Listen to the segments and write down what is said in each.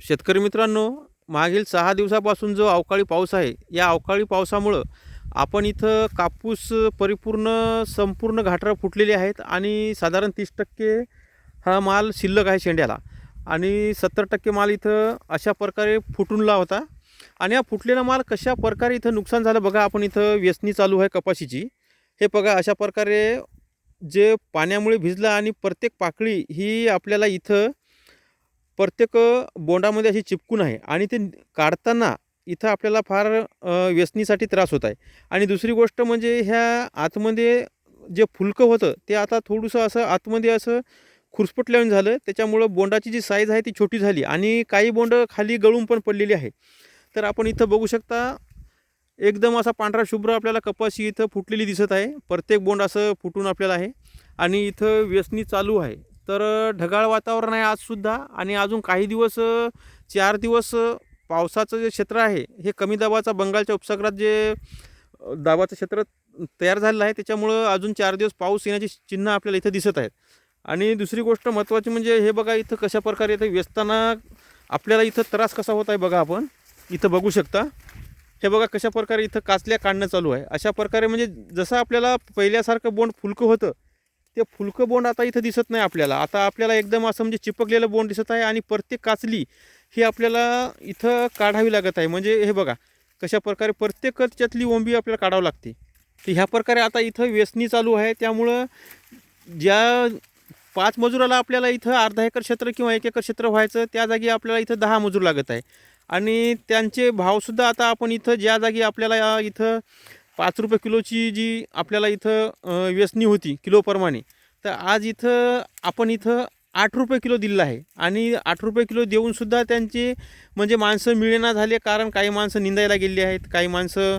शेतकरी मित्रांनो मागील सहा दिवसापासून जो अवकाळी पाऊस आहे या अवकाळी पावसामुळं आपण इथं कापूस परिपूर्ण संपूर्ण घाटरं फुटलेले आहेत आणि साधारण तीस टक्के हा माल शिल्लक आहे शेंड्याला आणि सत्तर टक्के माल इथं अशा प्रकारे फुटूनला होता. आणि हा फुटलेला माल कशा प्रकारे इथं नुकसान झालं बघा आपण इथं व्यसनी चालू आहे कपाशीची. हे बघा अशा प्रकारे जे पाण्यामुळे भिजलं आणि प्रत्येक पाकळी ही आपल्याला इथं प्रत्येक बोंडामध्ये अशी चिपकून आहे आणि ते काढताना इथं आपल्याला फार व्यसनीसाठी त्रास होत आहे. आणि दुसरी गोष्ट म्हणजे ह्या आतमध्ये जे फुलकं होतं ते आता थोडंसं असं आतमध्ये असं खुरसपटल्यानं झालं. त्याच्यामुळं बोंडाची जी साईज आहे ती छोटी झाली आणि काही बोंड खाली गळून पण पडलेली आहे. तर आपण इथं बघू शकता एकदम असा पांढरा शुभ्र आपल्याला कपाशी इथं फुटलेली दिसत आहे. प्रत्येक बोंड असं फुटून आपल्याला आहे आणि इथं व्यसनी चालू आहे. तर ढगाळ वातावरण आहे आजसुद्धा आणि अजून काही दिवस चार दिवस पावसाचं जे क्षेत्र आहे हे कमी दाबाचा बंगालच्या उपसागरात जे दाबाचं क्षेत्र तयार झालेलं आहे त्याच्यामुळं अजून चार दिवस पाऊस येण्याची चिन्ह आपल्याला इथं दिसत आहेत. आणि दुसरी गोष्ट महत्त्वाची म्हणजे हे बघा इथं कशा प्रकारे इथं व्यस्ताना आपल्याला इथं त्रास कसा होत आहे बघा आपण. इथं बघू शकता. हे बघा कशा प्रकारे इथं काचल्या काढणं चालू आहे. अशा प्रकारे म्हणजे जसं आपल्याला पहिल्यासारखं बोंड फुलकं होतं ते फुलकं बोंड आता इथं दिसत नाही आपल्याला. आता आपल्याला एकदम असं म्हणजे चिपकलेलं बोंड दिसत आहे आणि प्रत्येक काचली ही आपल्याला इथं काढावी लागत आहे. म्हणजे हे बघा कशा प्रकारे प्रत्येक त्यातली ओंबी आपल्याला काढावं लागते. तर ह्या प्रकारे आता इथं वेचणी चालू आहे. त्यामुळं ज्या पाच मजुराला आपल्याला इथं अर्धा एकर क्षेत्र किंवा एक एकर क्षेत्र व्हायचं त्या जागी आपल्याला इथं दहा मजूर लागत आहे. आणि त्यांचे भावसुद्धा आता आपण इथं ज्या जागी आपल्याला या इथं पाच रुपये किलोची जी आपल्याला इथं व्यसनी होती किलोप्रमाणे तर आज इथं आपण इथं आठ रुपये किलो दिलेला आहे. आणि आठ रुपये किलो देऊनसुद्धा त्यांचे म्हणजे माणसं मिळेना झाले कारण काही माणसं निंदायला गेलेली आहेत काही माणसं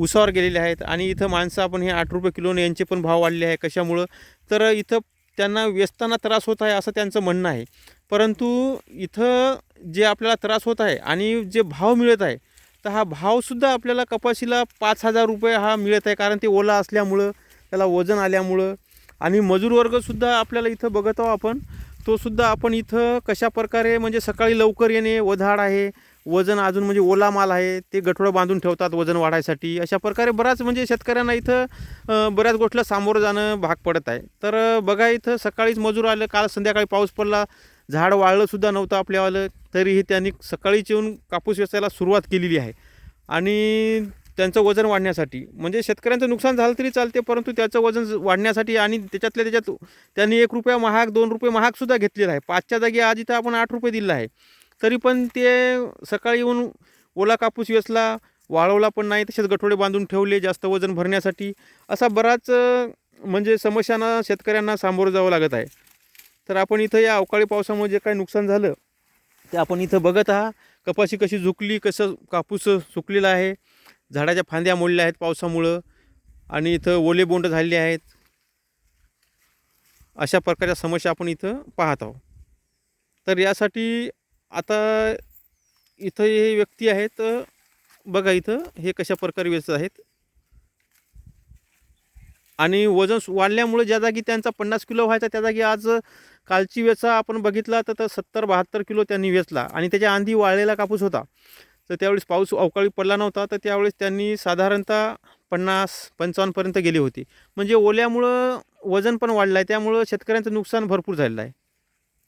उसावर गेलेले आहेत. आणि इथं माणसं आपण हे आठ रुपये किलोने यांचे पण भाव वाढले आहे कशामुळं? तर इथं त्यांना व्यस्ताना त्रास होत आहे असं त्यांचं म्हणणं आहे. परंतु इथं जे आपल्याला त्रास होत आहे आणि जे भाव मिळत आहे तर हा भावसुद्धा आपल्याला कपाशीला पाच हजार रुपये हा मिळत आहे कारण ते ओला असल्यामुळं त्याला वजन आल्यामुळं. आणि मजूर वर्गसुद्धा आपल्याला इथं बघत आहो आपण तोसुद्धा आपण इथं कशा प्रकारे म्हणजे सकाळी लवकर येणे वधाड आहे वजन अजून म्हणजे ओला माल आहे ते गठोडं बांधून ठेवतात वजन वाढायसाठी. अशा प्रकारे बराच म्हणजे शेतकऱ्यांना इथं बऱ्याच गोष्टीला सामोरं जाणं भाग पडत आहे. तर बघा इथं सकाळीच मजूर आलं काल संध्याकाळी पाऊस पडला झाड वाळलंसुद्धा नव्हतं आपल्यावालं. तरीही त्यांनी सकाळीच येऊन कापूस वेचायला सुरुवात केलेली आहे. आणि त्यांचं वजन वाढण्यासाठी म्हणजे शेतकऱ्यांचं नुकसान झालं तरी चालते परंतु त्याचं वजन वाढण्यासाठी आणि त्याच्यातल्या त्याच्यात त्यांनी एक रुपया महाग दोन रुपये महागसुद्धा घेतलेला आहे. पाचच्या जागी आज इथं आपण आठ रुपये दिला आहे. तरी पण ते सकाळी येऊन ओला कापूस वेचला वाळवला पण नाही तसेच गठोडे बांधून ठेवले जास्त वजन भरण्यासाठी. असा बराच म्हणजे समस्यांना शेतकऱ्यांना सामोरं जावं लागत आहे. तर आपण इथं या अवकाळी पावसामुळे जे काही नुकसान झालं ते आपण इथं बघत आहात. कपाशी कशी झुकली कसं कापूस सुकलेला आहे. झाडाच्या फांद्या मोडल्या आहेत पावसामुळं आणि इथं ओले बोंड झालेले आहेत. अशा प्रकारच्या समस्या आपण इथं पाहत आहोत. तर यासाठी आता इथं हे व्यक्ती आहेत. बघा इथं हे कशा प्रकारे व्यस्त आहेत. आणि वजन सु- वाढल्यामुळे ज्या जागी त्यांचा पन्नास किलो व्हायचा त्या जागी आज कालची वेचा आपण बघितला तर सत्तर बहात्तर किलो त्यांनी वेचला आणि त्याच्या आंधी वाळलेला कापूस होता. तर त्यावेळेस पाऊस अवकाळी पडला नव्हता तर त्यावेळेस त्यांनी साधारणतः पन्नास पंचावन्नपर्यंत गेली होती. म्हणजे ओल्यामुळं वजन पण वाढलं आहे त्यामुळं शेतकऱ्यांचं नुकसान भरपूर झालेलं आहे.